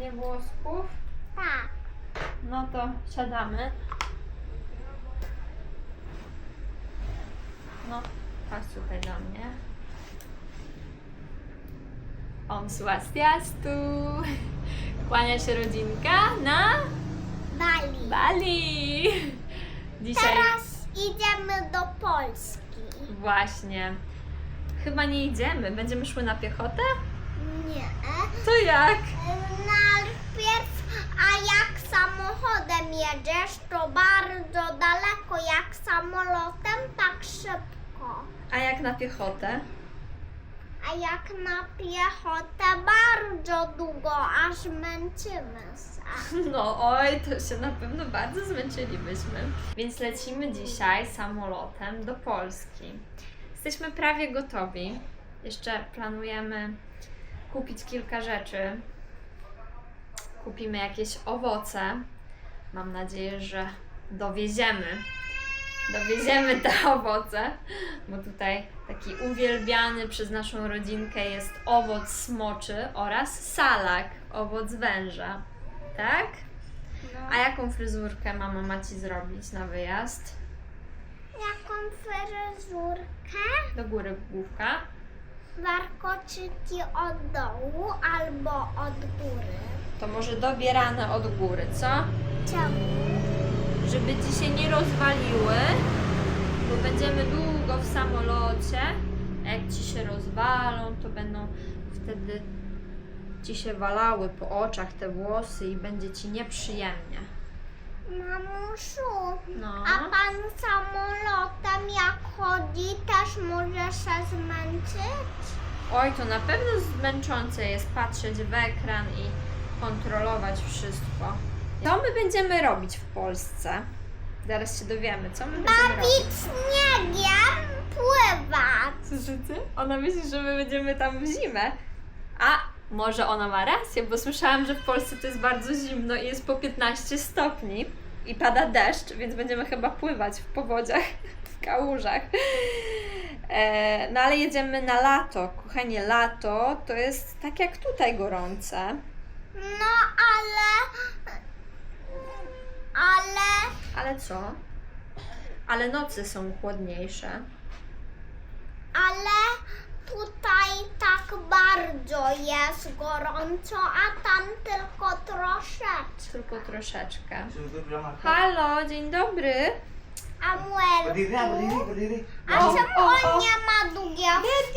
robienie włosków? Tak. No to siadamy. No, chodź tutaj do mnie. Om swastiastu. Kłania się rodzinka na Bali. Bali. Dzisiaj Teraz idziemy do Polski. właśnie. Chyba nie idziemy. Będziemy szły na piechotę? Nie. To jak? Najpierw, a jak samochodem jedziesz, to bardzo daleko, jak samolotem, tak szybko. A jak na piechotę? A jak na piechotę, bardzo długo, aż męczymy się. No oj, to się na pewno bardzo zmęczylibyśmy. Więc lecimy dzisiaj samolotem do Polski. Jesteśmy prawie gotowi. Jeszcze planujemy kupić kilka rzeczy. Kupimy jakieś owoce. Mam nadzieję, że dowieziemy. Dowieziemy te owoce, bo tutaj taki uwielbiany przez naszą rodzinkę jest owoc smoczy oraz salak, owoc węża. Tak? A jaką fryzurkę mama ma ci zrobić na wyjazd? Jaką fryzurkę? Do góry główka. Warkoczy ci od dołu albo od góry. To może dobierane od góry, co? Czemu? Żeby ci się nie rozwaliły, bo będziemy długo w samolocie. A jak ci się rozwalą, to będą wtedy ci się walały po oczach te włosy i będzie ci nieprzyjemnie. Mamusiu, No. a pan samolotem jak chodzi też może się zmęczyć? Oj, to na pewno zmęczące jest patrzeć w ekran i kontrolować wszystko. Co my będziemy robić w Polsce? Zaraz się dowiemy, co my będziemy Bawić robić. śniegiem, pływać. Słyszycie? Ona myśli, że my będziemy tam w zimę. A może ona ma rację, bo słyszałam, że w Polsce to jest bardzo zimno i jest po 15 stopni i pada deszcz, więc będziemy chyba pływać w powodziach, w kałużach. E, no ale jedziemy na lato. Kochanie, lato to jest tak jak tutaj gorące. No ale... Ale... Ale co? Ale nocy są chłodniejsze. Ale tutaj tak bardzo jest gorąco, a tam tylko troszeczkę. Tylko troszeczkę. Halo, dzień dobry. Berdiri, ah, berdiri, Amuelku, berdiri. a O, czemu o, on o. nie ma długiej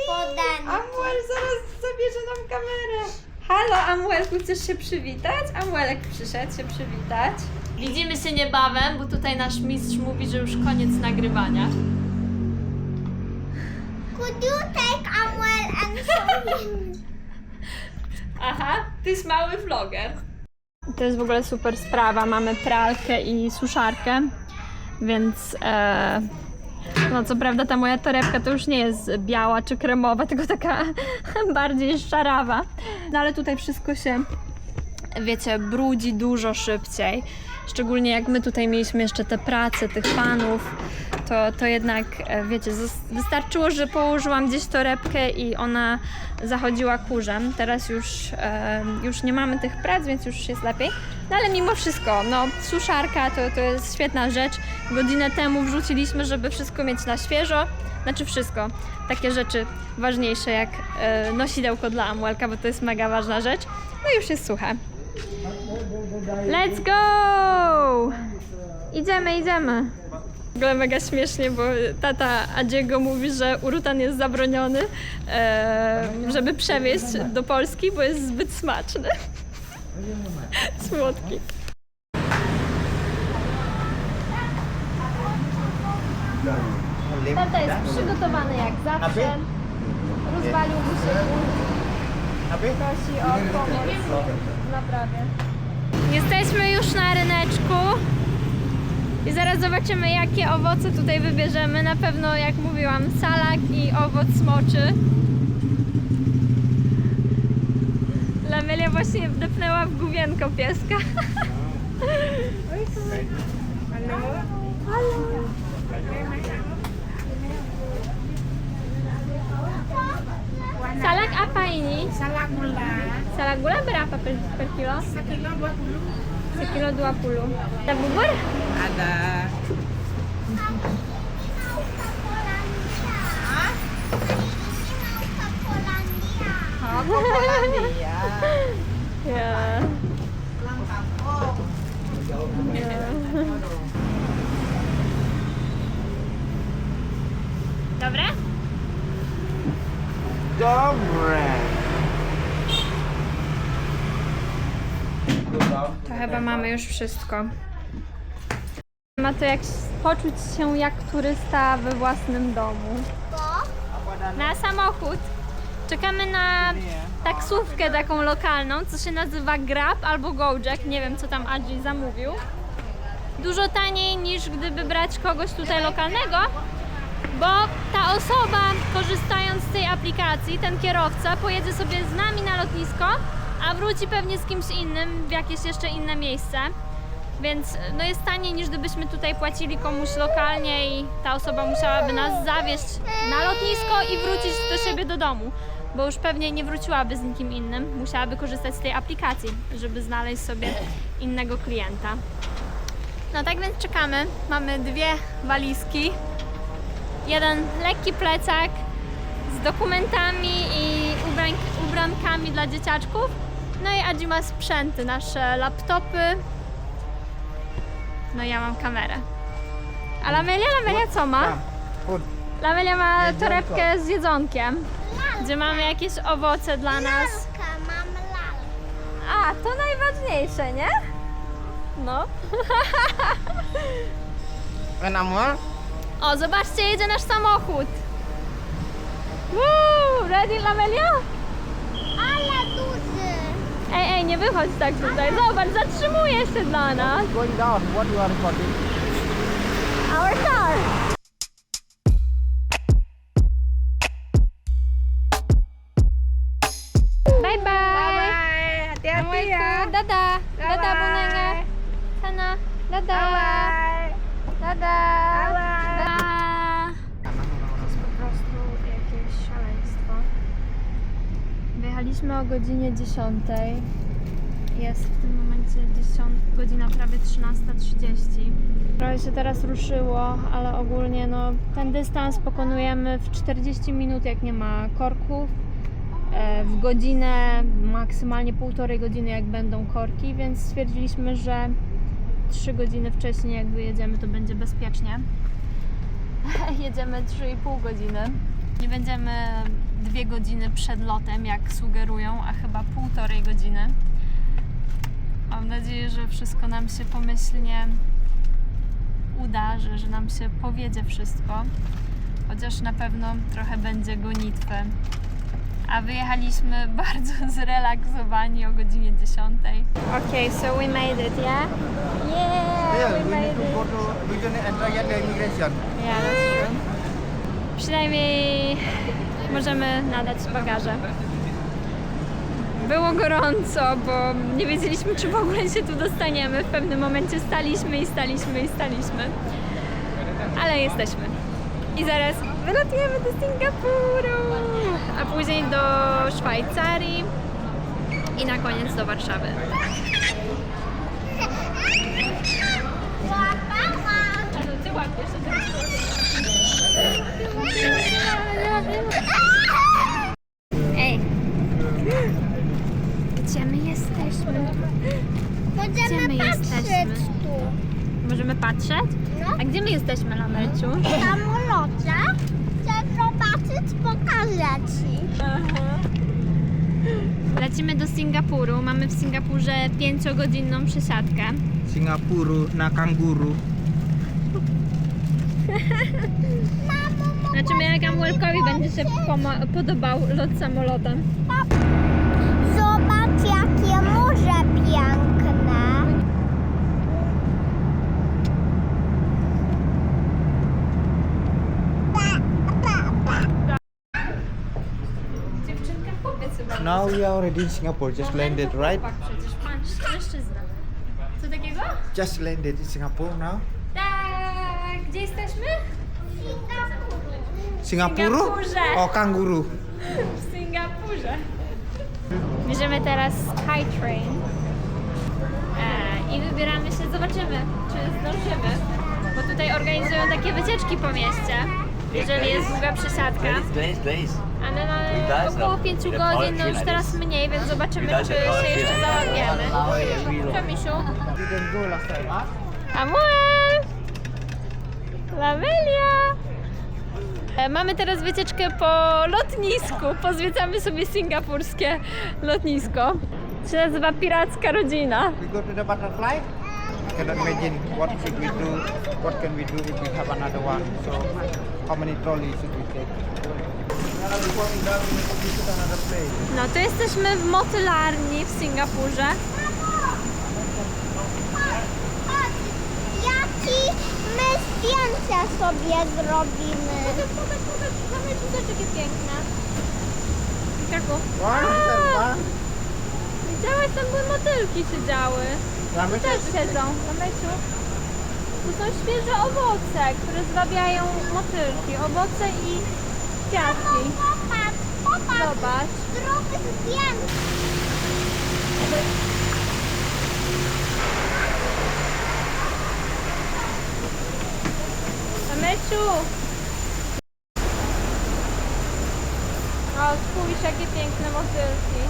spodenki? Amuel zaraz zabierze nam kamerę. Halo, Amuelku, chcesz się przywitać? Amuelek przyszedł się przywitać. Widzimy się niebawem, bo tutaj nasz mistrz mówi, że już koniec nagrywania. Could you take Amuel and show him? Aha, ty jest mały vloger. To jest w ogóle super sprawa. Mamy pralkę i suszarkę, więc e, no co prawda ta moja torebka to już nie jest biała czy kremowa, tylko taka bardziej szarawa. No ale tutaj wszystko się, wiecie, brudzi dużo szybciej. Szczególnie jak my tutaj mieliśmy jeszcze te prace tych panów, to, to jednak, e, wiecie, wystarczyło, że położyłam gdzieś torebkę i ona zachodziła kurzem. Teraz już, już nie mamy tych prac, więc już jest lepiej. No ale mimo wszystko, no suszarka to, to jest świetna rzecz. Godzinę temu wrzuciliśmy, żeby wszystko mieć na świeżo. Znaczy wszystko. Takie rzeczy ważniejsze jak e, nosidełko dla Amuelka, bo to jest mega ważna rzecz. No już jest suche. Let's go! Idziemy, idziemy. W ogóle mega śmiesznie, bo tata Adziego mówi, że urutan jest zabroniony, e, żeby przewieźć do Polski, bo jest zbyt smaczny. Słodki. Tata jest przygotowany jak zawsze. Rozwalił mu się prosi o pomoc w naprawie. Jesteśmy już na ryneczku i zaraz zobaczymy jakie owoce tutaj wybierzemy. Na pewno jak mówiłam salak i owoc smoczy. Lamelia właśnie wdepnęła w główienko pieska. Salak apa ini? Salak gula. Salah gula berapa per, per kilo? Sekilo 20. Sekilo 20. Ada bubur? Ada. Hari ini mau ke Polandia. Ya. Pulang kampung. Dobre? Dobre. Chyba mamy już wszystko. Ma to jak poczuć się jak turysta we własnym domu. Na samochód. Czekamy na taksówkę taką lokalną, co się nazywa Grab albo Gojek. Nie wiem, co tam Adzi zamówił. Dużo taniej niż gdyby brać kogoś tutaj lokalnego, bo ta osoba, korzystając z tej aplikacji, ten kierowca pojedzie sobie z nami na lotnisko, a wróci pewnie z kimś innym w jakieś jeszcze inne miejsce. Więc no jest taniej niż gdybyśmy tutaj płacili komuś lokalnie i ta osoba musiałaby nas zawieźć na lotnisko i wrócić do siebie do domu, bo już pewnie nie wróciłaby z nikim innym. Musiałaby korzystać z tej aplikacji, żeby znaleźć sobie innego klienta. No tak więc czekamy. Mamy dwie walizki, jeden lekki plecak z dokumentami i ubrankami dla dzieciaczków. No i Adzi ma sprzęty, nasze laptopy, no ja mam kamerę. A Lamelia, Lamelia co ma? Food. Lamelia ma Jedzonko. torebkę z jedzonkiem, gdzie mamy jakieś owoce dla nas. lalka, mam lalkę. A, to najważniejsze, nie? No. Enamuel? O, zobaczcie, jedzie nasz samochód. Woo, ready Lamelia? Ej, ej, nie wychodź tak tutaj. Zobacz, zatrzymuje się dla nas. Going down. What you are recording? Our car. Wyjechaliśmy o godzinie 10. Jest w tym momencie 10, godzina prawie 13.30. Trochę się teraz ruszyło, ale ogólnie no, ten dystans pokonujemy w 40 minut, jak nie ma korków. E, W godzinę, maksymalnie półtorej godziny, jak będą korki, więc stwierdziliśmy, że 3 godziny wcześniej, jak wyjedziemy, to będzie bezpiecznie. Jedziemy 3,5 godziny. Nie będziemy dwie godziny przed lotem, jak sugerują, a chyba półtorej godziny. Mam nadzieję, że wszystko nam się pomyślnie uda, że, że nam się powiedzie wszystko. Chociaż na pewno trochę będzie gonitwy. A wyjechaliśmy bardzo zrelaksowani o godzinie 10. Okay, so we made it, yeah? Yeah, Yeah, we we made it. to. We don't enter yet the immigration. True. Przynajmniej możemy nadać bagaże. Było gorąco, bo nie wiedzieliśmy, czy w ogóle się tu dostaniemy. W pewnym momencie staliśmy i staliśmy i staliśmy. Ale jesteśmy. I zaraz wylatujemy do Singapuru, a później do Szwajcarii i na koniec do Warszawy. A to ty łapiesz, Ej! Gdzie my jesteśmy? Gdzie my Możemy patrzeć jesteśmy? tu. Możemy patrzeć? No. A gdzie my jesteśmy, Lamelciu? W samolocie. Chcę zobaczyć, pokażę ci. Lecimy do Singapuru. Mamy w Singapurze 5-godzinną przesiadkę. Singapuru na kanguru. Znaczy, jak Amuelkowi będzie się podobał lot samolotem. Zobacz, jakie morze piękne. Now we are already in Singapore. Just landed, right? Chłopak przecież, pan, mężczyzna. Co takiego? Just landed in Singapore now. Gdzie jesteśmy? Singapuru? Singapurze. Oh, kanguru. W Singapurze. Bierzemy teraz Skytrain e, i wybieramy się, zobaczymy, czy zdążymy, bo tutaj organizują takie wycieczki po mieście, jeżeli jest długa przesiadka. Ale mamy około 5 godzin, no już teraz mniej, więc zobaczymy, czy się jeszcze załapiemy. Co, Misiu? Didn't Lamelia! E, Mamy teraz wycieczkę po lotnisku. Pozwiedzamy sobie singapurskie lotnisko. Się nazywa Piracka Rodzina. We go to the butterfly. I cannot imagine what should we do, what can we do if we have another one. So how many trolleys should we take? To. No to jesteśmy w motylarni w Singapurze. Sobie zrobimy. Zobacz, jakie piękne. Jaku? One, one. Widziałaś, tam były motylki siedziały. Ramen Też siedzą na meczu. To są świeże owoce, które zwabiają motylki. Owoce i kwiatki. Popatrz, popatrz, Zobacz. zrób zdjęcie. Meczu! O, spójrz jakie piękne motylki.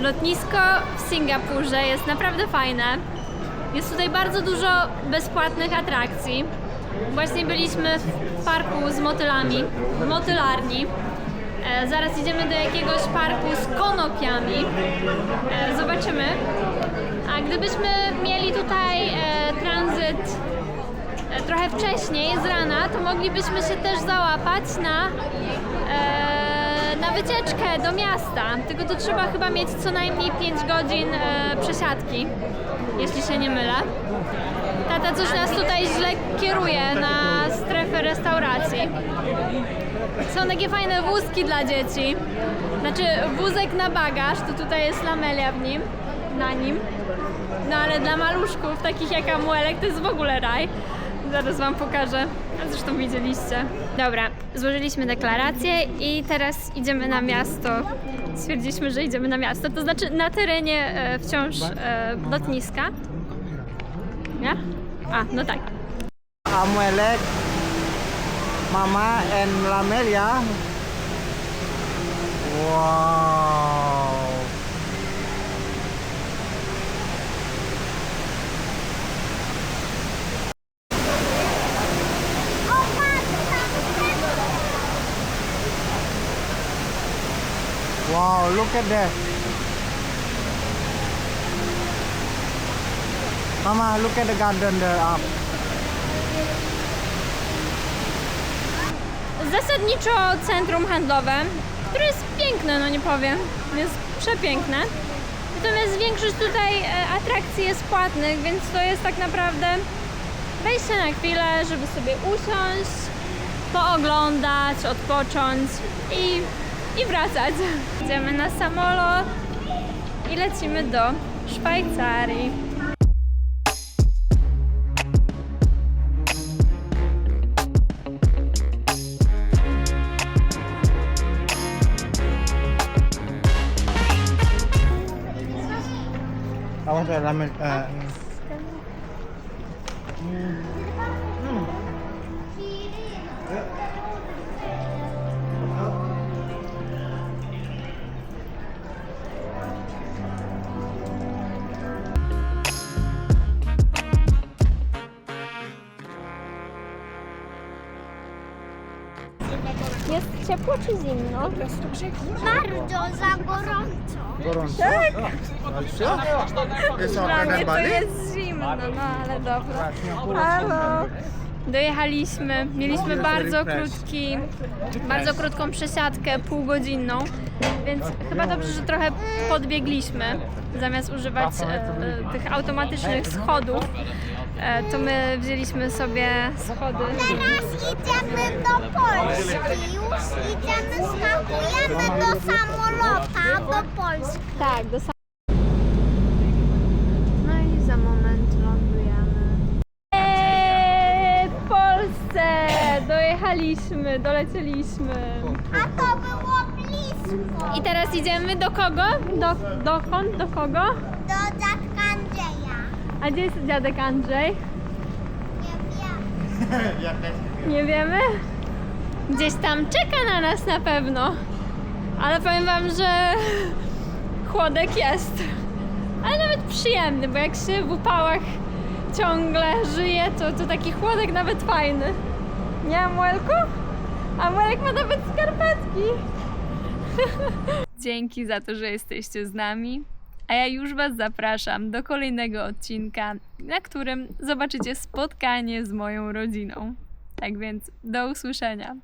Lotnisko w Singapurze jest naprawdę fajne. Jest tutaj bardzo dużo bezpłatnych atrakcji. Właśnie byliśmy w parku z motylami, w motylarni. E, zaraz idziemy do jakiegoś parku z konopiami. E, zobaczymy. A gdybyśmy mieli tutaj e, tranzyt trochę wcześniej, z rana, to moglibyśmy się też załapać na, na wycieczkę do miasta. Tylko to trzeba chyba mieć co najmniej 5 godzin przesiadki, jeśli się nie mylę. Tata coś nas tutaj źle kieruje na strefę restauracji. Są takie fajne wózki dla dzieci. Znaczy wózek na bagaż, to tutaj jest lamelia w nim, na nim. No ale dla maluszków, takich jak Amuelek, to jest w ogóle raj. Zaraz wam pokażę. Zresztą widzieliście. Dobra, złożyliśmy deklarację i teraz idziemy na miasto. Stwierdziliśmy, że idziemy na miasto, to znaczy na terenie e, wciąż e, lotniska. Nie? A, no tak. Amuelek, Mama and Lamelia. Wow. Wow, look at that. Mama, look at the garden there up. Zasadniczo centrum handlowe, które jest piękne, no nie powiem, jest przepiękne. Natomiast większość tutaj e, atrakcji jest płatnych, więc to jest tak naprawdę wejście na chwilę, żeby sobie usiąść, pooglądać, odpocząć i, i wracać. Idziemy na samolot i lecimy do Szwajcarii. I want a ramen. Uh, Jest ciepło czy zimno? Bardzo za gorąco. gorąco. Tak. Jest Dla mnie to jest zimno, no ale dobra. Halo. Dojechaliśmy, mieliśmy bardzo krótki, bardzo krótką przesiadkę, półgodzinną, więc chyba dobrze, że trochę podbiegliśmy, zamiast używać e, tych automatycznych schodów, e, to my wzięliśmy sobie schody. Teraz idziemy do Polski. Już idziemy, skakujemy do samolota do Polski. Tak, do sam- No i za moment lądujemy. Eee, w Polsce! dojechaliśmy, dolecieliśmy. A to było blisko. I teraz idziemy do kogo? Do, dokąd? Do kogo? A gdzie jest dziadek Andrzej? Nie wiem. ja też nie wiem. Nie wiemy? Gdzieś tam czeka na nas na pewno. Ale powiem wam, że chłodek jest. Ale nawet przyjemny, bo jak się w upałach ciągle żyje, to, to taki chłodek nawet fajny. Nie, Amuelku? Amuelek ma nawet skarpetki. Dzięki za to, że jesteście z nami. A ja już Was zapraszam do kolejnego odcinka, na którym zobaczycie spotkanie z moją rodziną. Tak więc do usłyszenia.